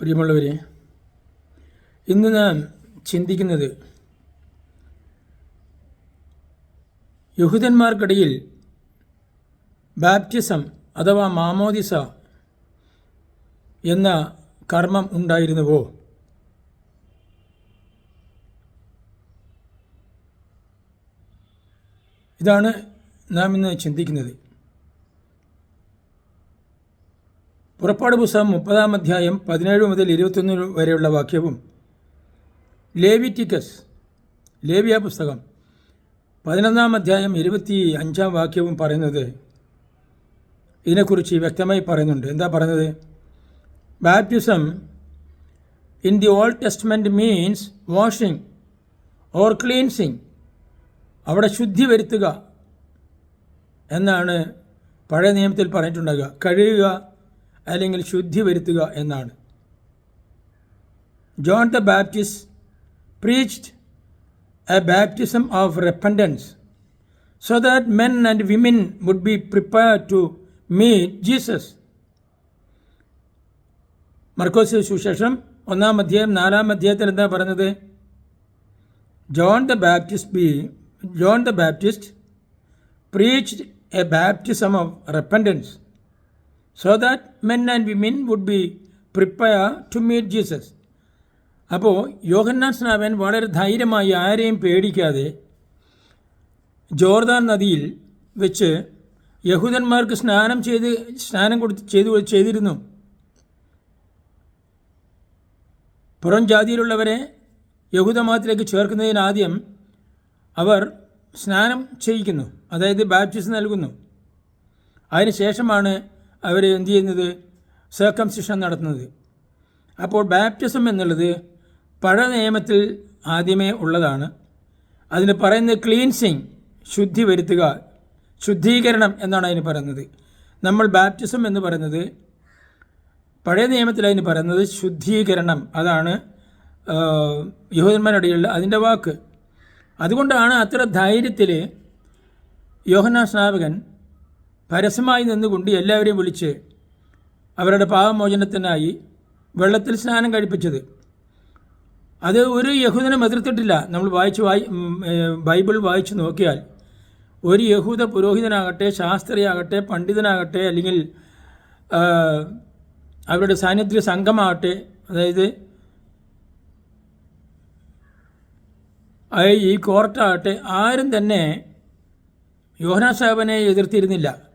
പ്രിയമുള്ളവരെ ഇന്ന് നാം ചിന്തിക്കുന്നത് യഹൂദന്മാർക്കിടയിൽ ബാപ്റ്റിസം അഥവാ മാമോദിസ എന്ന കർമ്മം ഉണ്ടായിരുന്നുവോ? ഇതാണ് നാം ഇന്ന് ചിന്തിക്കുന്നത്. പുറപ്പാട് പുസ്തകം മുപ്പതാം അധ്യായം പതിനേഴ് മുതൽ ഇരുപത്തൊന്ന് വരെയുള്ള വാക്യവും ലേവിറ്റിക്കസ് ലേവിയ പുസ്തകം പതിനൊന്നാം അധ്യായം ഇരുപത്തി അഞ്ചാം വാക്യവും പറയുന്നത് ഇതിനെക്കുറിച്ച് വ്യക്തമായി പറയുന്നുണ്ട്. എന്താ പറയുന്നത്? Baptism in the Old Testament means washing or cleansing അവിടെ ശുദ്ധി വരുത്തുക എന്നാണ് പഴയ നിയമത്തിൽ പറഞ്ഞിട്ടുണ്ടാകുക കഴുകുക അല്ലെങ്കിൽ ശുദ്ധി വരുത്തുക എന്നാണ്. John the Baptist preached a baptism of repentance so that men and women would be prepare to meet Jesus മർക്കോസ് സുശേഷം ഒന്നാം അധ്യായം നാലാം അധ്യായത്തിൽ എന്താ പറഞ്ഞത്? John the Baptist be John the Baptist preached a baptism of repentance so that men and women would be prepare to meet Jesus അപ്പോൾ യോഹന്നാൻ സ്നാവൻ വളരെ ധൈര്യമായി ആരെയും പേടിക്കാതെ ജോർദാൻ നദിയിൽ വെച്ച് യഹൂദന്മാർക്ക് സ്നാനം ചെയ്ത് സ്നാനം കൊടുത്ത് ചെയ്തു ചെയ്തിരുന്നു. പുറം ജാതിയിലുള്ളവരെ യഹൂദമതത്തിലേക്ക് ചേർക്കുന്നതിനാദ്യം അവർ സ്നാനം ചെയ്യിക്കുന്നു. അതായത് ബാപ്റ്റിസം നൽകുന്നു. അതിനുശേഷമാണ് അവർ എന്തു ചെയ്യുന്നത്? സർക്കംസിഷൻ നടത്തുന്നത്. അപ്പോൾ ബാപ്റ്റിസം എന്നുള്ളത് പഴയ നിയമത്തിൽ ആദ്യമേ ഉള്ളതാണ്. അതിന് പറയുന്നത് ക്ലീൻസിങ് ശുദ്ധി വരുത്തുക ശുദ്ധീകരണം എന്നാണ് അതിന് പറയുന്നത്. നമ്മൾ ബാപ്റ്റിസം എന്ന് പറയുന്നത് പഴയ നിയമത്തിൽ അതിന് പറയുന്നത് ശുദ്ധീകരണം. അതാണ് യഹൂദന്മാരുടെ അതിന്റെ വാക്ക്. അതുകൊണ്ടാണ് അത്ര ധൈര്യത്തിൽ യോഹന സ്നാപകൻ പരസ്യമായി നിന്നുകൊണ്ട് എല്ലാവരെയും വിളിച്ച് അവരുടെ പാപമോചനത്തിനായി വെള്ളത്തിൽ സ്നാനം കഴിപ്പിച്ചത്. അത് ഒരു യഹൂദനും എതിർത്തിട്ടില്ല. നമ്മൾ വായിച്ച് വായി ബൈബിൾ വായിച്ച് നോക്കിയാൽ ഒരു യഹൂദ പുരോഹിതനാകട്ടെ ശാസ്ത്രിയാകട്ടെ പണ്ഡിതനാകട്ടെ അല്ലെങ്കിൽ അവരുടെ സാന്നിധ്യ സംഘമാകട്ടെ അതായത് ഈ കോർട്ടാകട്ടെ ആരും തന്നെ യോഹനാ സാഹബനെ എതിർത്തിരുന്നില്ല.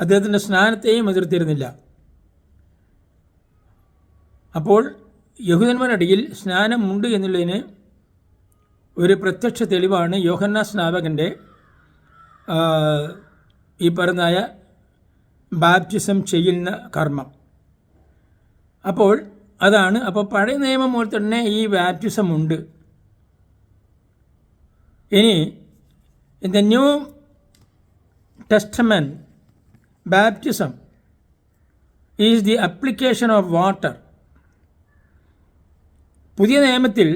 അദ്ദേഹത്തിന്റെ സ്നാനത്തെയും എതിർത്തിരുന്നില്ല. അപ്പോൾ യഹൂദന്മാരിടയിൽ സ്നാനമുണ്ട് എന്നുള്ളതിന് ഒരു പ്രത്യക്ഷ തെളിവാണ് യോഹന്ന സ്നാപകന്റെ ഈ പറഞ്ഞായ ബാപ്റ്റിസം ചെയ്യുന്ന കർമ്മം. അപ്പോൾ അതാണ് അപ്പോൾ പഴയ നിയമം പോലെ തന്നെ ഈ ബാപ്റ്റിസം ഉണ്ട്. ഇനി in the New Testament baptism is the application of water പുതിയ നിയമത്തിൽ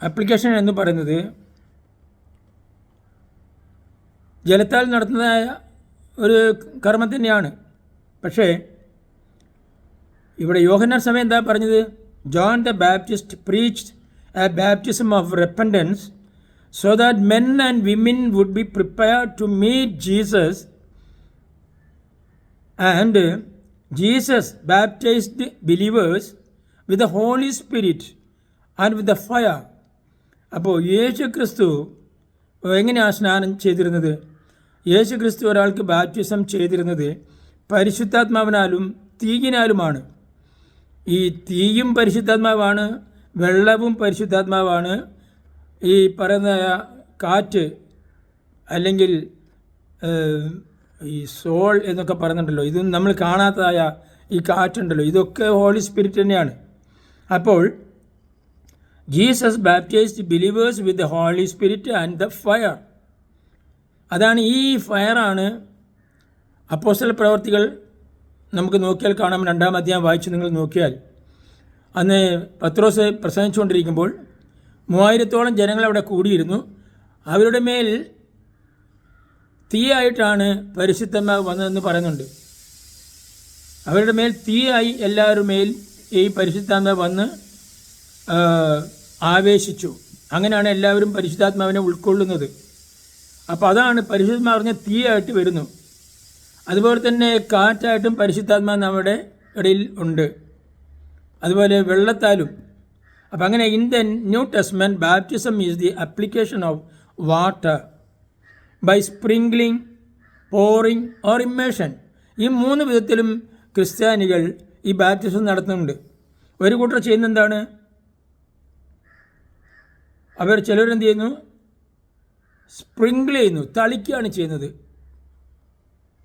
അപ്ലിക്കേഷൻ എന്ന് പറയുന്നത് ജലത്താൽ നടത്തുന്നതായ ഒരു കർമ്മം തന്നെയാണ് പക്ഷേ ഇവിടെ യോഹന്നാർ സമയം എന്താ പറഞ്ഞത് John the Baptist preached a baptism of repentance so that men and women would be prepared to meet Jesus. And Jesus baptised believers with the Holy Spirit and with the fire അപ്പോൾ യേശു ക്രിസ്തു എങ്ങനെയാണ് സ്നാനം ചെയ്തിരുന്നത്? യേശു ക്രിസ്തു ഒരാൾക്ക് baptism ചെയ്തിരുന്നത് പരിശുദ്ധാത്മാവിനാലും തീയിനാലുമാണ്. ഈ തീയും പരിശുദ്ധാത്മാവാണ് വെള്ളവും പരിശുദ്ധാത്മാവാണ്. ഈ പറയുന്ന കാറ്റ് അല്ലെങ്കിൽ ഈ സോൾ എന്നൊക്കെ പറയുന്നുണ്ടല്ലോ ഇതൊന്നും നമ്മൾ കാണാത്തതായ ഈ കാറ്റുണ്ടല്ലോ ഇതൊക്കെ ഹോളി സ്പിരിറ്റ് തന്നെയാണ്. അപ്പോൾ Jesus baptised believers with the Holy Spirit and the fire അതാണ് ഈ ഫയറാണ് അപ്പോസ്റ്റൽ പ്രവർത്തികൾ നമുക്ക് നോക്കിയാൽ കാണാം. രണ്ടാം അധ്യായം വായിച്ച് നിങ്ങൾ നോക്കിയാൽ അന്ന് പത്രോസ് പ്രസംഗിച്ചുകൊണ്ടിരിക്കുമ്പോൾ മൂവായിരത്തോളം ജനങ്ങൾ അവിടെ കൂടിയിരുന്നു. അവരുടെ മേൽ തീയായിട്ടാണ് പരിശുദ്ധന്മാർ വന്നതെന്ന് പറയുന്നുണ്ട്. അവരുടെ മേൽ തീയായി എല്ലാവരും മേൽ ഈ പരിശുദ്ധാത്മ വന്ന് ആവേശിച്ചു. അങ്ങനെയാണ് എല്ലാവരും പരിശുദ്ധാത്മാവിനെ ഉൾക്കൊള്ളുന്നത്. അപ്പോൾ അതാണ് പരിശുദ്ധാത്മാവ് പറഞ്ഞ തീയായിട്ട് വരുന്നു. അതുപോലെ തന്നെ കാറ്റായിട്ടും പരിശുദ്ധാത്മാ നമ്മുടെ ഇടയിൽ ഉണ്ട്. അതുപോലെ വെള്ളത്താലും. അപ്പം അങ്ങനെ in the New Testament baptism is the application of water by sprinkling pouring or immersion ഈ മൂന്ന് വിധത്തിലും ക്രിസ്ത്യാനികൾ ഈ ബാപ്റ്റിസം നടത്തുന്നുണ്ട്. ഒരു കൂട്ടർ ചെയ്യുന്ന എന്താണ് അവർ ചിലരെന്ത് ചെയ്യുന്നു? സ്പ്രിങ്കിൾ ചെയ്യുന്നു തളിക്കുകയാണ് ചെയ്യുന്നത്.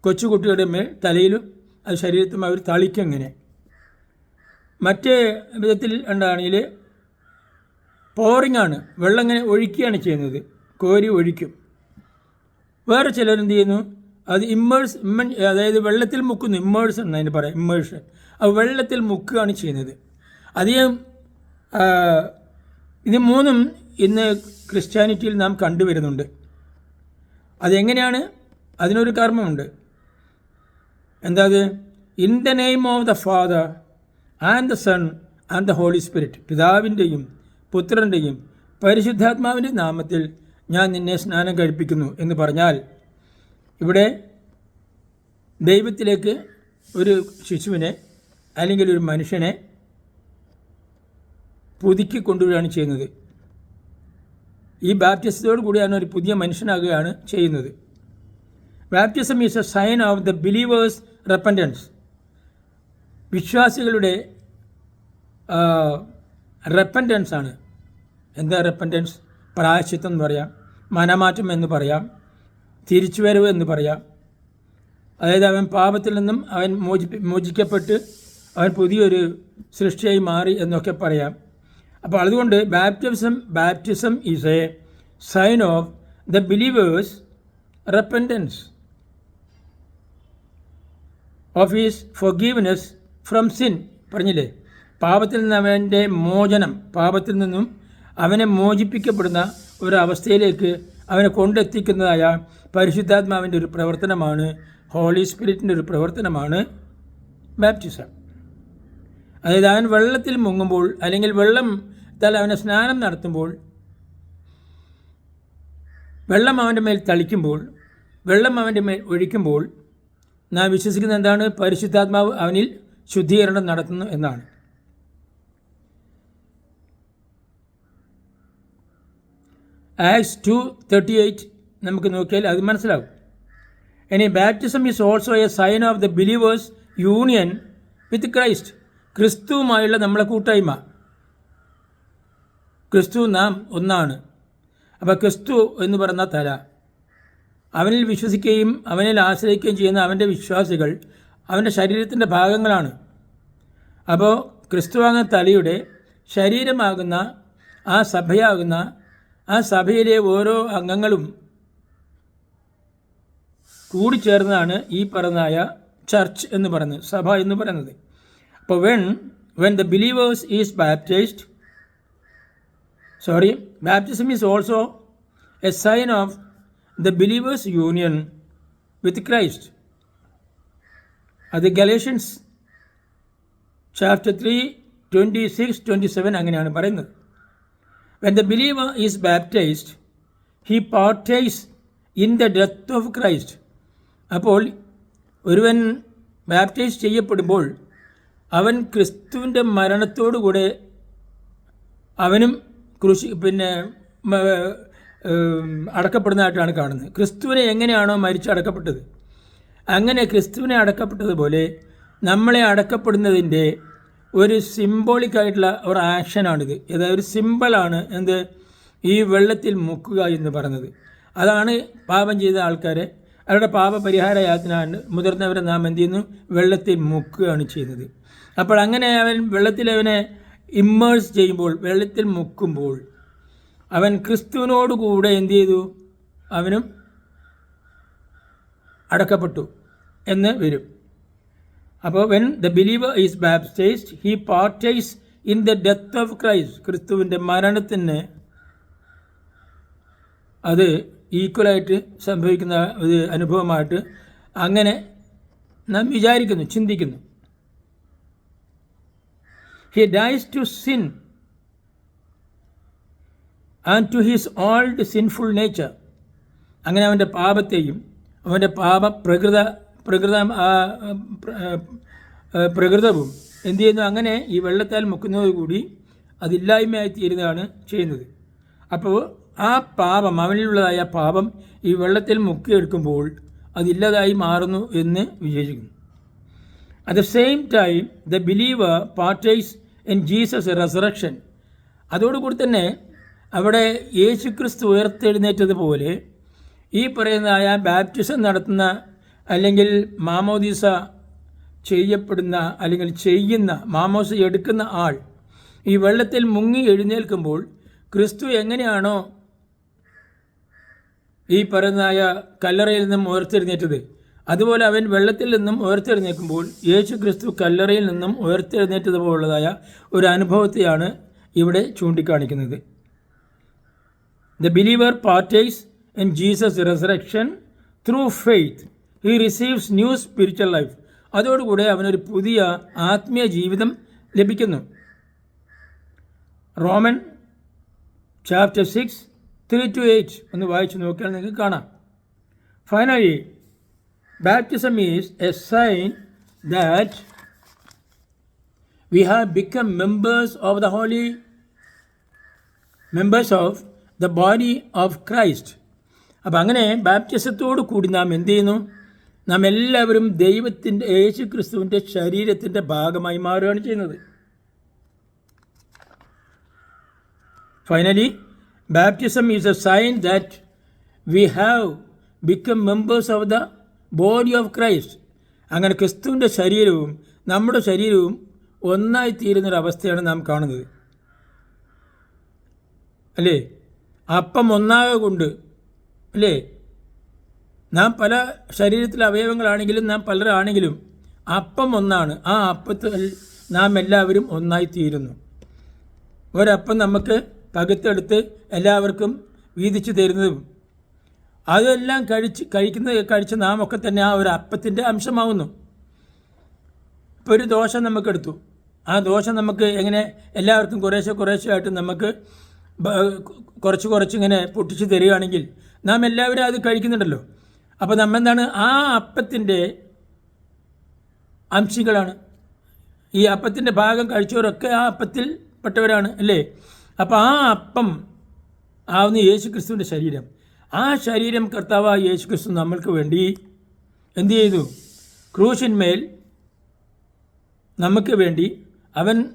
കൊച്ചുകുട്ടികളുടെ മേൽ തലയിലും അത് ശരീരത്തും അവർ തളിക്കും ഇങ്ങനെ. മറ്റേ വിധത്തിൽ എന്താണെങ്കിൽ പോറിംഗ് ആണ് വെള്ളം ഇങ്ങനെ ഒഴിക്കുകയാണ് ചെയ്യുന്നത്. കോരി ഒഴിക്കും. വേറെ ചിലരെന്ത് ചെയ്യുന്നു? അത് ഇമ്മേഴ്സ് അതായത് വെള്ളത്തിൽ മുക്കുന്നു. ഇമ്മേഴ്സ് എന്ന് അതിന് പറയാം. ഇമ്മേഴ്ഷൻ അത് വെള്ളത്തിൽ മുക്കുകയാണ് ചെയ്യുന്നത്. അധികം ഇത് മൂന്നും ഇന്ന് ക്രിസ്ത്യാനിറ്റിയിൽ നാം കണ്ടുവരുന്നുണ്ട്. അതെങ്ങനെയാണ്? അതിനൊരു കർമ്മമുണ്ട്. എന്താ അത്? In the name of the Father and the Son and the Holy Spirit പിതാവിന്റെയും പുത്രന്റെയും പരിശുദ്ധാത്മാവിന്റെ നാമത്തിൽ ഞാൻ നിന്നെ സ്നാനം കഴിപ്പിക്കുന്നു എന്ന് പറഞ്ഞാൽ ഇവിടെ ദൈവത്തിലേക്ക് ഒരു ശിശുവിനെ അല്ലെങ്കിൽ ഒരു മനുഷ്യനെ പുതുക്കി കൊണ്ടുവരികയാണ് ചെയ്യുന്നത്. ഈ ബാപ്റ്റിസത്തോടു കൂടിയാണ് ഒരു പുതിയ മനുഷ്യനാകുകയാണ് ചെയ്യുന്നത്. Baptism is a sign of the believers repentance വിശ്വാസികളുടെ റെപ്പൻഡൻസ് ആണ്. എന്താ റെപ്പൻഡൻസ് പ്രായശ്ചിത്തം എന്ന് പറയാം. മനമാറ്റം എന്ന് പറയാം. തിരിച്ചുവരവ് എന്ന് പറയാം. അതായത് അവൻ പാപത്തിൽ നിന്നും അവൻ മോചിപ്പി മോചിക്കപ്പെട്ട് അവൻ പുതിയൊരു സൃഷ്ടിയായി മാറി എന്നൊക്കെ പറയാം. അപ്പോൾ അതുകൊണ്ട് baptism baptism is a sign of the believers repentance of is forgiveness from sin പറഞ്ഞില്ലേ? പാപത്തിൽ നിന്ന് അവന്റെ മോചനം പാപത്തിൽ നിന്നും അവനെ മോചിപ്പിക്കപ്പെടുന്ന ഒരു അവസ്ഥയിലേക്ക് അവനെ കൊണ്ടെത്തിക്കുന്നതായ പരിശുദ്ധാത്മാവിന്റെ ഒരു പ്രവർത്തനമാണ് ഹോളി സ്പിരിറ്റിന്റെ ഒരു പ്രവർത്തനമാണ് ബാപ്റ്റിസം അതായത് അവൻ വെള്ളത്തിൽ മുങ്ങുമ്പോൾ അല്ലെങ്കിൽ വെള്ളം തല അവനെ സ്നാനം നടത്തുമ്പോൾ വെള്ളം അവന്റെ മേൽ തളിക്കുമ്പോൾ വെള്ളം അവന്റെ മേൽ ഒഴിക്കുമ്പോൾ നാം വിശ്വസിക്കുന്ന എന്താണ്? പരിശുദ്ധാത്മാവ് അവനിൽ ശുദ്ധീകരണം നടത്തുന്നു എന്നാണ്. ആക്സ് ടു തേർട്ടി എയ്റ്റ് നമുക്ക് നോക്കിയാൽ അത് മനസ്സിലാവും ഇനി baptism is also a sign of the believers union with Christ ക്രിസ്തുവുമായുള്ള നമ്മളെ കൂട്ടായ്മ. ക്രിസ്തു നാം ഒന്നാണ്. അപ്പോൾ ക്രിസ്തു എന്ന് പറയുന്ന തല. അവനിൽ വിശ്വസിക്കുകയും അവനിൽ ആശ്രയിക്കുകയും ചെയ്യുന്ന അവന്റെ വിശ്വാസികൾ അവന്റെ ശരീരത്തിന്റെ ഭാഗങ്ങളാണ്. അപ്പോൾ ക്രിസ്തുവാകുന്ന തലയുടെ ശരീരമാകുന്ന ആ സഭയാകുന്ന ആ സഭയിലെ ഓരോ അംഗങ്ങളും കൂടിച്ചേർന്നാണ് ഈ പറഞ്ഞായ ചർച്ച് എന്ന് പറയുന്നത് സഭ എന്ന് പറയുന്നത്. അപ്പോൾ when when the believers is baptized sorry baptism is also a sign of the believers union with Christ അത് Galatians chapter three twenty six twenty seven അങ്ങനെയാണ് പറയുന്നത്. When the believer is baptized, he partakes in the death of Christ. അപ്പോൾ ഒരുവൻ baptise ചെയ്യപ്പെടുമ്പോൾ അവൻ ക്രിസ്തുവിന്റെ മരണത്തോടുകൂടെ അവനും കൃഷി പിന്നെ അടക്കപ്പെടുന്നതായിട്ടാണ് കാണുന്നത് ക്രിസ്തുവിനെ എങ്ങനെയാണോ മരിച്ചടക്കപ്പെട്ടത് അങ്ങനെ ക്രിസ്തുവിനെ അടക്കപ്പെട്ടതുപോലെ നമ്മളെ അടക്കപ്പെടുന്നതിന്റെ ഒരു സിംബോളിക് ആയിട്ടുള്ള ഒരു ആക്ഷനാണിത് അതായത് ഒരു സിമ്പിളാണ് എന്ത്? ഈ വെള്ളത്തിൽ മുക്കുക എന്ന് പറയുന്നത്. അതാണ് പാപം ചെയ്ത ആൾക്കാരെ. അവരുടെ പാപപരിഹാര യാത്രയാണ് മുതിർന്നവരെ നാം എന്ത് ചെയ്യുന്നു? വെള്ളത്തിൽ മുക്കുകയാണ് ചെയ്യുന്നത്. അപ്പോൾ അങ്ങനെ അവൻ വെള്ളത്തിൽ അവനെ ഇമ്മേഴ്സ് ചെയ്യുമ്പോൾ വെള്ളത്തിൽ മുക്കുമ്പോൾ അവൻ ക്രിസ്തുവിനോട് കൂടെ എന്ത് ചെയ്തു? അവനും അടക്കപ്പെട്ടു എന്ന് വരും. അപ്പോൾ when the believer is baptized he partakes in the death of Christ ക്രിസ്തുവിന്റെ മരണത്തിന് അത് ഈക്വലായിട്ട് സംഭവിക്കുന്ന ഒരു അനുഭവമായിട്ട് അങ്ങനെ നാം വിചാരിക്കുന്നു ചിന്തിക്കുന്നു. He dies to sin and to his old sinful nature അങ്ങനെ അവന്റെ പാപത്തെയും അവന്റെ പാപ പ്രകൃത പ്രകൃത പ്രകൃതവും എന്തു ചെയ്യുന്നു? അങ്ങനെ ഈ വെള്ളത്താൽ മുക്കുന്നതോടുകൂടി അതില്ലായ്മയായി തീരുന്നതാണ് ചെയ്യുന്നത്. അപ്പോൾ ആ പാപം അവനിലുള്ളതായ പാപം ഈ വെള്ളത്തിൽ മുക്കിയെടുക്കുമ്പോൾ അതില്ലാതായി മാറുന്നു എന്ന് വിശേഷിക്കുന്നു. At the same time the believer partakes in Jesus resurrection അതോടുകൂടി തന്നെ അവിടെ യേശുക്രിസ്തു ഉയർത്തെഴുന്നേറ്റതുപോലെ ഈ പറയുന്നതായ ബാപ്റ്റിസം നടത്തുന്ന അല്ലെങ്കിൽ മാമോദീസ ചെയ്യപ്പെടുന്ന അല്ലെങ്കിൽ ചെയ്യുന്ന മാമോസ എടുക്കുന്ന ആൾ ഈ വെള്ളത്തിൽ മുങ്ങി എഴുന്നേൽക്കുമ്പോൾ ക്രിസ്തു എങ്ങനെയാണോ ഈ പറയുന്നതായ കല്ലറയിൽ നിന്നും ഉയർത്തെഴുന്നേറ്റത്? അതുപോലെ അവൻ വെള്ളത്തിൽ നിന്നും ഉയർത്തെഴുന്നേൽക്കുമ്പോൾ യേശു ക്രിസ്തു കല്ലറയിൽ നിന്നും ഉയർത്തെഴുന്നേറ്റതുപോലുള്ളതായ ഒരു അനുഭവത്തെയാണ് ഇവിടെ ചൂണ്ടിക്കാണിക്കുന്നത്. The believer partakes in Jesus resurrection through faith he receives new spiritual life അതോടുകൂടെ അവനൊരു പുതിയ ആത്മീയ ജീവിതം ലഭിക്കുന്നു. Roman chapter six three two eight ഒന്ന് വായിച്ചു നോക്കിയാൽ നിങ്ങൾക്ക് കാണാം. Finally baptism is a sign that we have become members of the holy members of the body of Christ അപ്പം അങ്ങനെ ബാപ്റ്റിസത്തോട് കൂടി നാം എന്ത് ചെയ്യുന്നു? നാം എല്ലാവരും ദൈവത്തിന്റെ യേശു ക്രിസ്തുവിന്റെ ശരീരത്തിന്റെ ഭാഗമായി മാറുകയാണ് ചെയ്യുന്നത്. Finally baptism is a sign that we have become members of the body of Christ അങ്ങനെ ക്രിസ്തുവിന്റെ ശരീരവും നമ്മുടെ ശരീരവും ഒന്നായി തീരുന്നൊരവസ്ഥയാണ് നാം കാണുന്നത്. അല്ലേ? അപ്പം ഒന്നാകെ കൊണ്ട് അല്ലേ? നാം പല ശരീരത്തിലെ അവയവങ്ങളാണെങ്കിലും നാം പലരാണെങ്കിലും അപ്പം ഒന്നാണ്. ആ അപ്പത്തിൽ നാം എല്ലാവരും ഒന്നായി തീരുന്നു ഒരപ്പം നമുക്ക് പകുത്തെടുത്ത് എല്ലാവർക്കും വീതിച്ചു തരുന്നതും അതെല്ലാം കഴിച്ച് കഴിക്കുന്നത് കഴിച്ച് നാം ഒക്കെ തന്നെ ആ ഒരു അപ്പത്തിന്റെ അംശമാവുന്നു. ഇപ്പോൾ ഒരു ദോശ നമുക്കെടുത്തു. ആ ദോശ നമുക്ക് എങ്ങനെ എല്ലാവർക്കും കുറേശ്ശെ കുറേശ്ശെ ആയിട്ട് നമുക്ക് കുറച്ച് കുറച്ച് ഇങ്ങനെ പൊട്ടിച്ച് തരികയാണെങ്കിൽ നാം എല്ലാവരും അത് കഴിക്കുന്നുണ്ടല്ലോ. അപ്പോൾ നമ്മൾ എന്താണ് ആ അപ്പത്തിന്റെ അംശികളാണ്. ഈ അപ്പത്തിന്റെ ഭാഗം കഴിച്ചവരൊക്കെ ആ അപ്പത്തിൽ പെട്ടവരാണ് അല്ലേ? അപ്പോൾ ആ അപ്പം ആവുന്ന യേശു ക്രിസ്തുവിന്റെ ശരീരം. ആ ശരീരം കർത്താവ് യേശു ക്രിസ്തു നമ്മൾക്ക് വേണ്ടി എന്തു ചെയ്തു? ക്രൂശിന്മേൽ നമുക്ക് വേണ്ടി അവൻ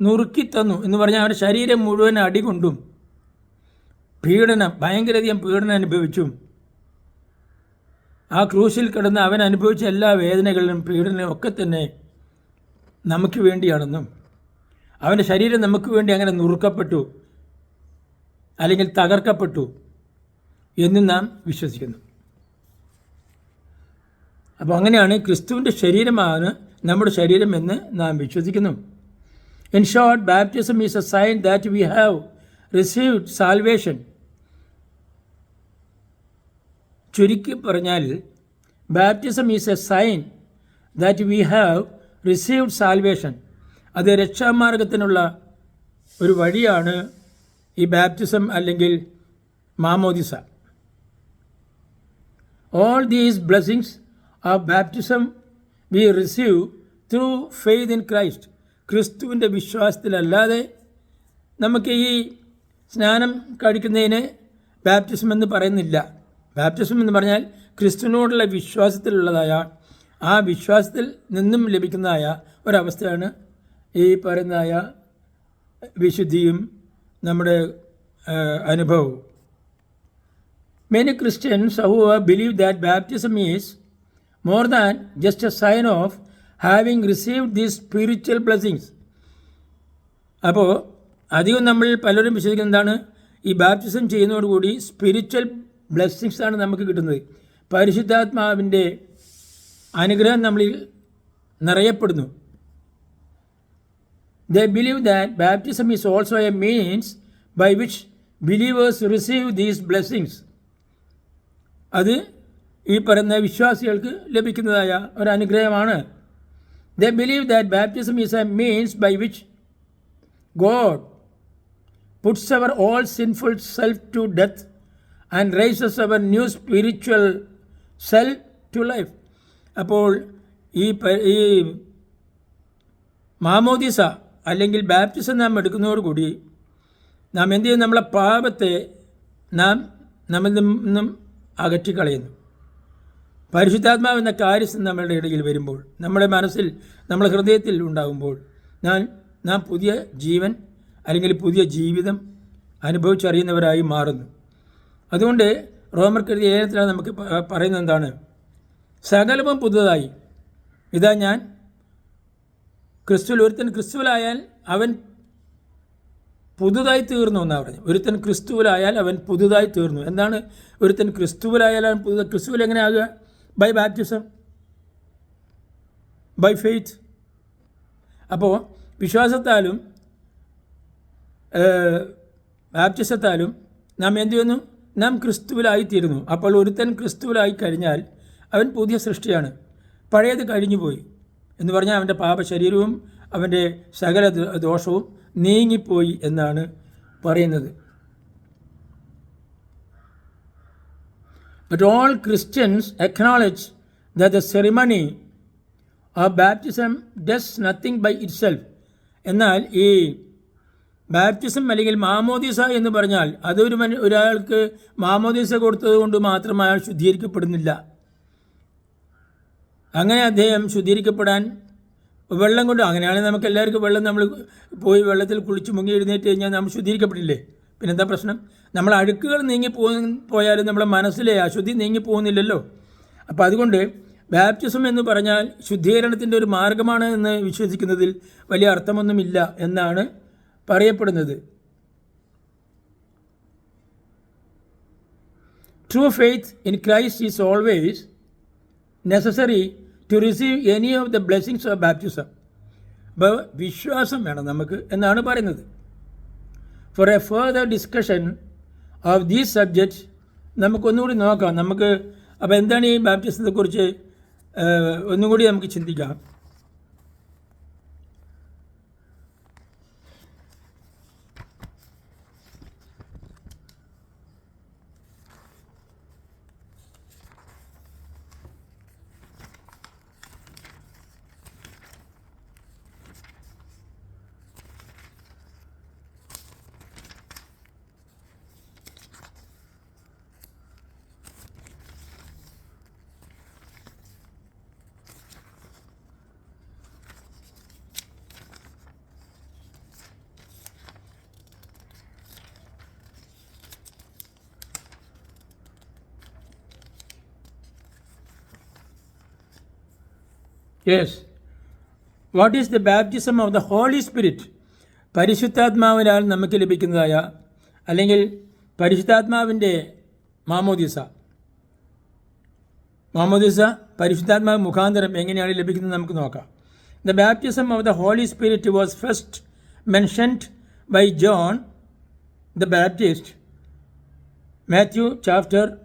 നുറുക്കി തന്നു എന്ന് പറഞ്ഞാൽ അവന്റെ ശരീരം മുഴുവൻ അടികൊണ്ടും പീഡനം ഭയങ്കരധികം പീഡനം അനുഭവിച്ചും ആ ക്രൂശിൽ കിടന്ന് അവൻ അനുഭവിച്ച എല്ലാ വേദനകളിലും പീഡനവും ഒക്കെ തന്നെ നമുക്ക് വേണ്ടിയാണെന്നും അവന്റെ ശരീരം നമുക്ക് വേണ്ടി അങ്ങനെ നുറുക്കപ്പെട്ടു അല്ലെങ്കിൽ തകർക്കപ്പെട്ടു എന്നും നാം വിശ്വസിക്കുന്നു. അപ്പോൾ അങ്ങനെയാണ് ക്രിസ്തുവിന്റെ ശരീരമാണ് നമ്മുടെ ശരീരം എന്ന് നാം വിശ്വസിക്കുന്നു. In short baptism is a sign that we have received salvation ചുരുക്കി പറഞ്ഞാൽ baptism is a sign that we have received salvation അത് രക്ഷാമാർഗത്തിനുള്ള ഒരു വഴിയാണ് ഈ ബാപ്റ്റിസം അല്ലെങ്കിൽ മാമോദിസ. All these blessings of baptism we receive through faith in Christ ക്രിസ്തുവിന്റെ വിശ്വാസത്തിലല്ലാതെ നമുക്ക് ഈ സ്നാനം കഴിക്കുന്നതിന് ബാപ്റ്റിസം എന്ന് പറയുന്നില്ല. ബാപ്റ്റിസം എന്ന് പറഞ്ഞാൽ ക്രിസ്തുവിനോടുള്ള വിശ്വാസത്തിലുള്ളതായ ആ വിശ്വാസത്തിൽ നിന്നും ലഭിക്കുന്നതായ ഒരവസ്ഥയാണ് ഈ പറയുന്നതായ വിശുദ്ധിയും നമ്മുടെ അനുഭവവും. Many Christians, who believe that baptism is more than just a sign of having received these spiritual blessings അപ്പോൾ അധികം നമ്മൾ പലരും വിശ്വസിക്കുന്നത് എന്താണ്? ഈ ബാപ്റ്റിസം ചെയ്യുന്നതോടുകൂടി സ്പിരിച്വൽ ബ്ലെസ്സിങ്സ് ആണ് നമുക്ക് കിട്ടുന്നത്. പരിശുദ്ധാത്മാവിന്റെ അനുഗ്രഹം നമ്മളിൽ നിറയപ്പെടുന്നു. They believe that baptism is also a means by which believers receive these blessings അത് ഈ പറയുന്ന വിശ്വാസികൾക്ക് ലഭിക്കുന്നതായ ഒരു അനുഗ്രഹമാണ്. They believe that baptism is a means by which God puts our all sinful self to death. And raises our new spiritual self to life അപ്പോൾ ഈ ഈ മാമോദിസ അല്ലെങ്കിൽ ബാപ്റ്റിസം നാം എടുക്കുന്നതോടുകൂടി നാം എന്ത് ചെയ്യും? നമ്മളെ പാപത്തെ നാം നമ്മിൽ നിന്നും അകറ്റിക്കളയുന്നു. പരിശുദ്ധാത്മാവ് എന്ന കാര്യസ്ഥം നമ്മളുടെ ഇടയിൽ വരുമ്പോൾ നമ്മുടെ മനസ്സിൽ നമ്മുടെ ഹൃദയത്തിൽ ഉണ്ടാകുമ്പോൾ ഞാൻ നാം പുതിയ ജീവൻ അല്ലെങ്കിൽ പുതിയ ജീവിതം അനുഭവിച്ചറിയുന്നവരായി മാറുന്നു. അതുകൊണ്ട് റോമർ കരുതിയ ലേഖനത്തിലാണ് നമുക്ക് പറയുന്നത് എന്താണ്? സകലവും പുതുതായി. ഇതാ ഞാൻ. ക്രിസ്തുവിൽ ഒരുത്തൻ ക്രിസ്തുവിലായാൽ അവൻ പുതുതായി തീർന്നു എന്നാണ് പറഞ്ഞത്. ഒരുത്തൻ ക്രിസ്തുവിലായാൽ അവൻ പുതുതായി തീർന്നു. എന്താണ് ഒരുത്തൻ ക്രിസ്തുവിലായാൽ അവൻ പുതുതായി? ക്രിസ്തുവിൽ എങ്ങനെയാകുക ബൈ ബാപ്റ്റിസം ബൈ ഫെയ്ത്ത് അപ്പോൾ വിശ്വാസത്താലും ബാപ്റ്റിസത്താലും നാം എന്തു ചെയ്യുന്നു? നാം ക്രിസ്തുവിലായിത്തീരുന്നു. അപ്പോൾ ഒരുത്തൻ ക്രിസ്തുവിലായി കഴിഞ്ഞാൽ അവൻ പുതിയ സൃഷ്ടിയാണ്. പഴയത് കഴിഞ്ഞുപോയി. എന്ന് പറഞ്ഞാൽ അവന്റെ പാപശരീരവും അവന്റെ സകല ദോഷവും നീങ്ങിപ്പോയി എന്നാണ് പറയുന്നത്. But all Christians acknowledge that the ceremony of baptism does nothing by itself. എന്നാൽ ഈ ബാപ്റ്റിസം അല്ലെങ്കിൽ മാമോദിസ എന്ന് പറഞ്ഞാൽ അതൊരു മനു ഒരാൾക്ക് മാമോദിസ കൊടുത്തത് കൊണ്ട് മാത്രം അയാൾ ശുദ്ധീകരിക്കപ്പെടുന്നില്ല. അങ്ങനെ അദ്ദേഹം ശുദ്ധീകരിക്കപ്പെടാൻ വെള്ളം കൊണ്ട് അങ്ങനെയാണെങ്കിൽ നമുക്ക് എല്ലാവർക്കും വെള്ളം നമ്മൾ പോയി വെള്ളത്തിൽ കുളിച്ച് മുങ്ങി എഴുന്നേറ്റ് കഴിഞ്ഞാൽ നമ്മൾ ശുദ്ധീകരിക്കപ്പെട്ടില്ലേ പിന്നെന്താ പ്രശ്നം? നമ്മൾ അഴുക്കുകൾ നീങ്ങി പോ പോയാലും നമ്മുടെ മനസ്സിലെ അശുദ്ധി നീങ്ങി പോകുന്നില്ലല്ലോ. അപ്പോൾ അതുകൊണ്ട് ബാപ്റ്റിസം എന്ന് പറഞ്ഞാൽ ശുദ്ധീകരണത്തിന്റെ ഒരു മാർഗമാണ് എന്ന് വിശ്വസിക്കുന്നതിൽ വലിയ അർത്ഥമൊന്നുമില്ല എന്നാണ് പറയപ്പെടുന്നത്. True faith in Christ is always necessary to receive any of the blessings of baptism അപ്പോൾ വിശ്വാസം വേണം നമുക്ക് എന്നാണ് പറയുന്നത്. For a further discussion of these subject നമുക്കൊന്നുകൂടി നോക്കാം. നമുക്ക് അപ്പോൾ എന്താണ് ഈ ബാപ്റ്റിസത്തെക്കുറിച്ച് ഒന്നുകൂടി ഒന്നും നമുക്ക് ചിന്തിക്കാം. Yes what is the baptism of the Holy Spirit പരിശുദ്ധാത്മാവിനാൽ നമുക്ക് ലഭിക്കുന്നതായ അല്ലെങ്കിൽ പരിശുദ്ധാത്മാവിന്റെ മാമോദിസ. മാമോദിസ പരിശുദ്ധാത്മാവ് മുഖാന്തരം എങ്ങനെയാണ് ലഭിക്കുന്നത് നമുക്ക് നോക്കാം. The baptism of the Holy Spirit was first mentioned by John the Baptist Matthew chapter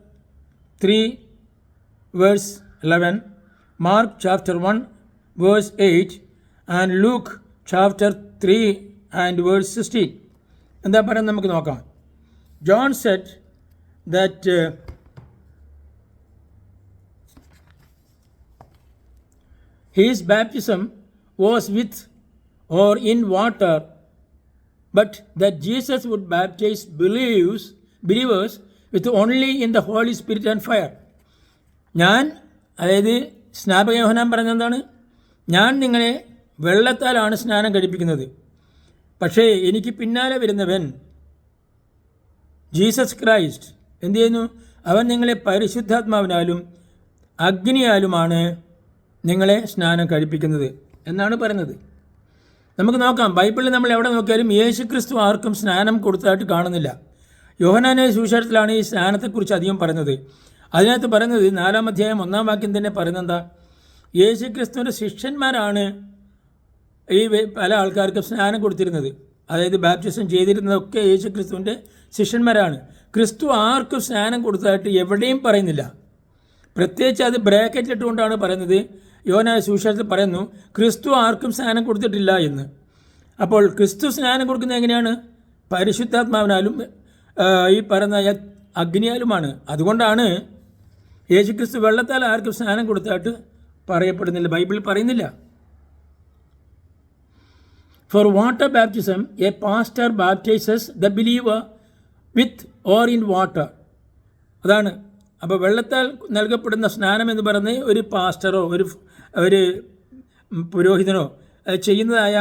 three verse 11, Mark chapter 1, verse 8, and Luke chapter 3 and verse 16. എന്താ പറയുന്നത് നമുക്ക് നോക്കാം John said that his baptism was with or in water, but that Jesus would baptize believers, believers with only in the Holy Spirit and fire. ഞാൻ അതായത് സ്നാപകയോഹനാൻ പറഞ്ഞ എന്താണ് ഞാൻ നിങ്ങളെ വെള്ളത്താലാണ് സ്നാനം കഴിപ്പിക്കുന്നത്. പക്ഷേ എനിക്ക് പിന്നാലെ വരുന്നവൻ ജീസസ് ക്രൈസ്റ്റ്. എന്ത് ചെയ്യുന്നു? അവൻ നിങ്ങളെ പരിശുദ്ധാത്മാവിനാലും അഗ്നിയാലുമാണ് നിങ്ങളെ സ്നാനം കഴിപ്പിക്കുന്നത് എന്നാണ് പറയുന്നത്. നമുക്ക് നോക്കാം. ബൈബിളിൽ നമ്മൾ എവിടെ നോക്കിയാലും യേശു ക്രിസ്തു ആർക്കും സ്നാനം കൊടുത്തതായിട്ട് കാണുന്നില്ല. യോഹനാനെ സുവിശേഷത്തിലാണ് ഈ സ്നാനത്തെക്കുറിച്ച് അധികം പറയുന്നത്. അതിനകത്ത് പറയുന്നത് നാലാം അധ്യായം ഒന്നാം വാക്യം തന്നെ പറയുന്നത് എന്താ യേശു ക്രിസ്തുവിന്റെ ശിഷ്യന്മാരാണ് ഈ പല ആൾക്കാർക്കും സ്നാനം കൊടുത്തിരുന്നത്. അതായത് ബാപ്റ്റിസം ചെയ്തിരുന്നതൊക്കെ യേശു ക്രിസ്തുവിന്റെ ശിഷ്യന്മാരാണ്. ക്രിസ്തു ആർക്കും സ്നാനം കൊടുത്തതായിട്ട് എവിടെയും പറയുന്നില്ല. പ്രത്യേകിച്ച് അത് ബ്രാക്കറ്റ് ഇട്ടുകൊണ്ടാണ് പറയുന്നത്. യോന സുവിശേഷത്തിൽ പറയുന്നു ക്രിസ്തു ആർക്കും സ്നാനം കൊടുത്തിട്ടില്ല എന്ന്. അപ്പോൾ ക്രിസ്തു സ്നാനം കൊടുക്കുന്നത് എങ്ങനെയാണ്? പരിശുദ്ധാത്മാവിനാലും ഈ പറയുന്ന അഗ്നിയാലുമാണ്. അതുകൊണ്ടാണ് യേശുക്രിസ്തു വെള്ളത്താൽ ആർക്കും സ്നാനം കൊടുത്തായിട്ട് പറയപ്പെടുന്നില്ല. ബൈബിൾ പറയുന്നില്ല. For water baptism a pastor baptizes the believer with or in water അതാണ്. അപ്പോൾ വെള്ളത്താൽ നൽകപ്പെടുന്ന സ്നാനം എന്ന് പറയുന്നത് ഒരു പാസ്റ്ററോ ഒരു ഒരു പുരോഹിതനോ ചെയ്യുന്നതായ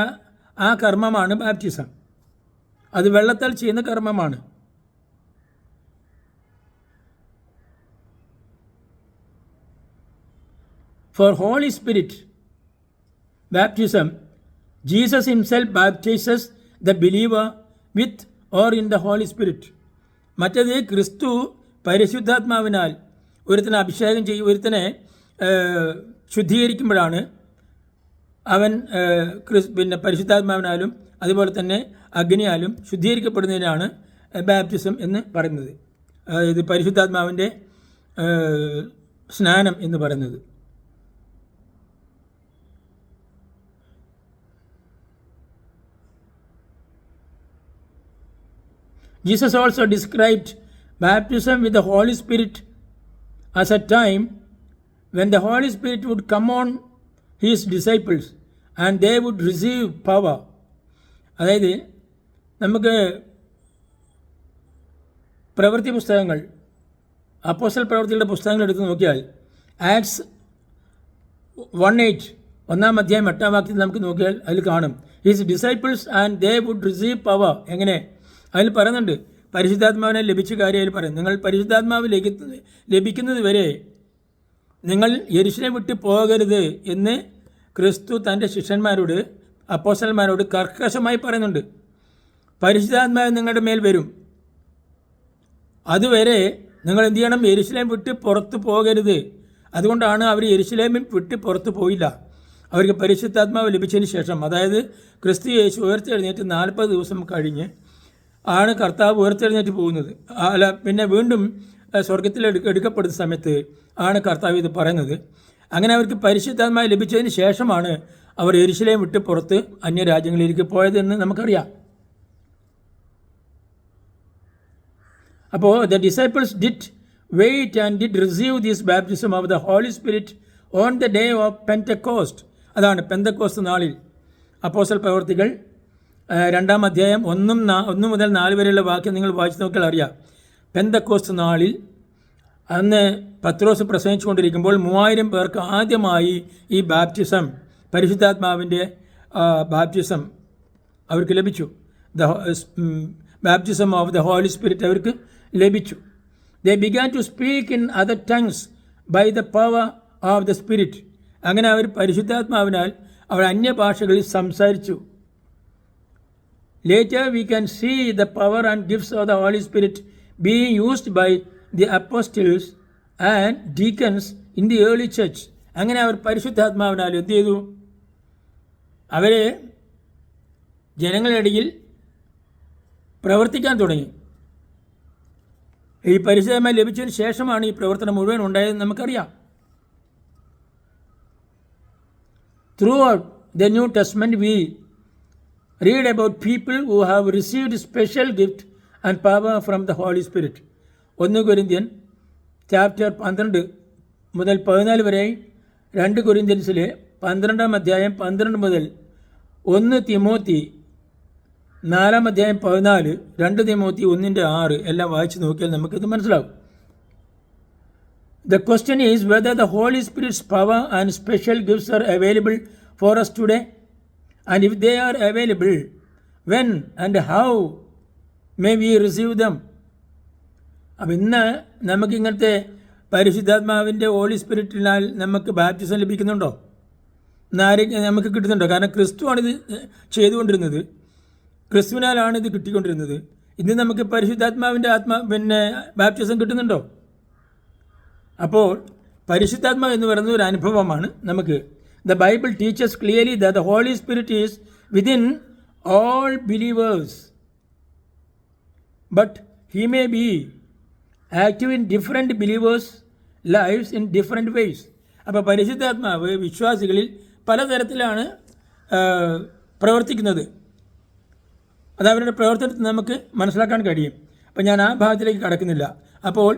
ആ കർമ്മമാണ് ബാപ്റ്റിസം അത് വെള്ളത്താൽ ചെയ്യുന്ന കർമ്മമാണ്. For Holy Spirit baptism Jesus himself baptizes the believer with or in the Holy Spirit മറ്റത് ക്രിസ്തു പരിശുദ്ധാത്മാവിനാൽ ഒരുത്തനെ അഭിഷേകം ചെയ്യും ഒരുത്തനെ ശുദ്ധീകരിക്കുമ്പോഴാണ് അവൻ ക്രിസ് പിന്നെ പരിശുദ്ധാത്മാവിനാലും അതുപോലെ തന്നെ അഗ്നിയാലും ശുദ്ധീകരിക്കപ്പെടുന്നതിനാണ് ബാപ്റ്റിസം എന്ന് പറയുന്നത്. അതായത് പരിശുദ്ധാത്മാവിന്റെ സ്നാനം എന്ന് പറയുന്നത്. Jesus also described baptism with the Holy Spirit as a time when the Holy Spirit would come on his disciples and they would receive power. അതായത് നമുക്ക് പ്രവൃത്തി പുസ്തകങ്ങൾ അപ്പോസ്റ്റൽ പ്രവൃത്തികളുടെ പുസ്തകങ്ങൾ എടുത്ത് നോക്കിയാൽ ആക്ട്സ് വൺ എയ്റ്റ് ഒന്നാം അധ്യായം എട്ടാം വാക്യത്തിൽ നമുക്ക് നോക്കിയാൽ അതിൽ കാണും. His disciples and they would receive power എങ്ങനെ? അതിൽ പറയുന്നുണ്ട് പരിശുദ്ധാത്മാവിനെ ലഭിച്ച കാര്യം അതിൽ പറയും നിങ്ങൾ പരിശുദ്ധാത്മാവ് ലഭിക്കുന്നത് ലഭിക്കുന്നത് വരെ നിങ്ങൾ യരിശിനെ വിട്ട് പോകരുത് എന്ന് ക്രിസ്തു തന്റെ ശിഷ്യന്മാരോട് അപ്പോസന്മാരോട് കർക്കശമായി പറയുന്നുണ്ട്. പരിശുദ്ധാത്മാവ് നിങ്ങളുടെ മേൽ വരും. അതുവരെ നിങ്ങൾ എന്ത് ചെയ്യണം? യെരുശലേം വിട്ട് പുറത്ത് പോകരുത്. അതുകൊണ്ടാണ് അവർ യെരുശലേമിൽ വിട്ട് പുറത്ത് പോയില്ല. അവർക്ക് പരിശുദ്ധാത്മാവ് ലഭിച്ചതിന് ശേഷം അതായത് ക്രിസ്തു യേശു ഉയർത്തെഴുന്നേറ്റ് നാൽപ്പത് ദിവസം കഴിഞ്ഞ് ആണ് കർത്താവ് ഉയർത്തെഴുന്നേറ്റ് പോകുന്നത്. അല്ല പിന്നെ വീണ്ടും സ്വർഗത്തിൽ എടുക്ക എടുക്കപ്പെടുന്ന സമയത്ത് ആണ് കർത്താവ് ഇത് പറയുന്നത്. അങ്ങനെ അവർക്ക് പരിശുദ്ധാത്മാവ് ലഭിച്ചതിന് ശേഷമാണ് അവർ എരിശിലേയും വിട്ട് പുറത്ത് അന്യരാജ്യങ്ങളിലേക്ക് പോയതെന്ന് നമുക്കറിയാം. അപ്പോൾ the disciples did wait and did receive this baptism of the Holy Spirit on the day of Pentecost അതാണ് പെന്തക്കോസ്റ്റ് നാളിൽ. അപ്പോസൽ പ്രവർത്തികൾ രണ്ടാം അധ്യായം ഒന്നും ഒന്ന് മുതൽ നാല് വരെയുള്ള വാക്യം നിങ്ങൾ വായിച്ചു നോക്കിയാൽ അറിയാം. പെന്തക്കോസ്റ്റ് നാളിൽ അന്ന് പത്രോസ് പ്രസവിച്ചുകൊണ്ടിരിക്കുമ്പോൾ മൂവായിരം പേർക്ക് ആദ്യമായി ഈ ബാപ്റ്റിസം പരിശുദ്ധാത്മാവിന്റെ ബാപ്റ്റിസം അവർക്ക് ലഭിച്ചു. The baptism of the Holy Spirit അവർക്ക് ലഭിച്ചു. They began to speak in other tongues by the power of the spirit അങ്ങനെ അവർ പരിശുദ്ധാത്മാവിനാൽ അവർ അന്യഭാഷകളിൽ സംസാരിച്ചു. Later, we can see the power and gifts of the Holy Spirit being used by the apostles and deacons in the early church. അങ്ങനെ അവർ പരിശുദ്ധാത്മാവിനാൽ എന്ത് ചെയ്തു? അവരെ ജനങ്ങളിടയിൽ പ്രവർത്തിക്കാൻ തുടങ്ങി. ഈ പരിശുദ്ധമായി ലഭിച്ചതിന് ശേഷമാണ് ഈ പ്രവർത്തനം മുഴുവൻ ഉണ്ടായതെന്ന് നമുക്കറിയാം. Throughout the New Testament we read about people who have received special gift and power from the Holy Spirit. ഒന്ന് കൊരിന്ത്യൻ ചാപ്റ്റർ പന്ത്രണ്ട് മുതൽ പതിനാല് വരെ രണ്ട് കൊരിന്ത്യൻസിലെ പന്ത്രണ്ടാം അധ്യായം പന്ത്രണ്ട് മുതൽ ഒന്ന് തിമോത്തി നാലാം അധ്യായം പതിനാല് രണ്ട് തിമോത്തി ഒന്നിൻ്റെ ആറ് എല്ലാം വായിച്ച് നോക്കിയാൽ നമുക്കിത് മനസ്സിലാവും The question is whether the Holy Spirit's power and special gifts are available for us today. And if they are available, when and how may we receive them? അപ്പം ഇന്ന് നമുക്ക് ഇങ്ങനത്തെ പരിശുദ്ധാത്മാവിന്റെ ഹോളി സ്പിരിറ്റിനാൽ നമുക്ക് ബാപ്റ്റിസം ലഭിക്കുന്നുണ്ടോ? എന്നാരെ നമുക്ക് കിട്ടുന്നുണ്ടോ? കാരണം ക്രിസ്തുവാണിത് ചെയ്തുകൊണ്ടിരുന്നത്. ക്രിസ്തുവിനാലാണ് ഇത് കിട്ടിക്കൊണ്ടിരുന്നത്. ഇന്ന് നമുക്ക് പരിശുദ്ധാത്മാവിന്റെ ആത്മാ പിന്നെ ബാപ്റ്റിസം കിട്ടുന്നുണ്ടോ? അപ്പോൾ പരിശുദ്ധാത്മാവ് എന്ന് പറയുന്നത് ഒരു അനുഭവമാണ് നമുക്ക് the Bible teachers clearly the the Holy Spirit is within all believers but he may be active in different believers lifes in different ways അപ്പോൾ പരിശുദ്ധാത്മാവ് വിശ്വാസികളിൽ പലതരത്തിലാണ് പ്രവർത്തിക്കുന്നത്. അത് അവരുടെ പ്രവർത്തനത്തിൽ നമുക്ക് മനസ്സിലാക്കാൻ കഴിയും. അപ്പം ഞാൻ ആ ഭാഗത്തിലേക്ക് കടക്കുന്നില്ല. അപ്പോൾ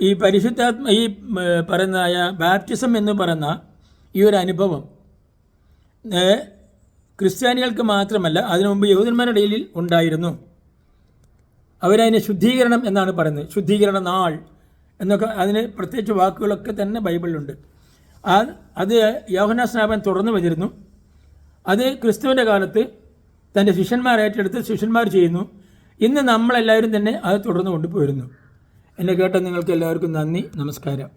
ഈ പരിശുദ്ധാത്മ ഈ ഉം, പറയുന്നതായ ബാപ്റ്റിസം എന്ന് പറയുന്ന ഈ ഒരു അനുഭവം ക്രിസ്ത്യാനികൾക്ക് മാത്രമല്ല അതിനു മുമ്പ് യഹൂദന്മാരുടെ ഇടയിൽ ഉണ്ടായിരുന്നു. അവരതിനെ ശുദ്ധീകരണം എന്നാണ് പറയുന്നത്. ശുദ്ധീകരണ നാൾ എന്നൊക്കെ അതിന് പ്രത്യേകിച്ച് വാക്കുകളൊക്കെ തന്നെ ബൈബിളിലുണ്ട്. ആ അത് യോഹന സ്നാപൻ തുറന്നു വന്നിരുന്നു. അത് ക്രിസ്തുവിന്റെ കാലത്ത് തന്റെ ശിഷ്യന്മാർ ഏറ്റെടുത്ത് ശിഷ്യന്മാർ ചെയ്യുന്നു. ഇന്ന് നമ്മളെല്ലാവരും തന്നെ അത് തുടർന്ന് കൊണ്ടുപോയിരുന്നു എന്നെ കേട്ട നിങ്ങൾക്ക് എല്ലാവർക്കും നന്ദി നമസ്കാരം.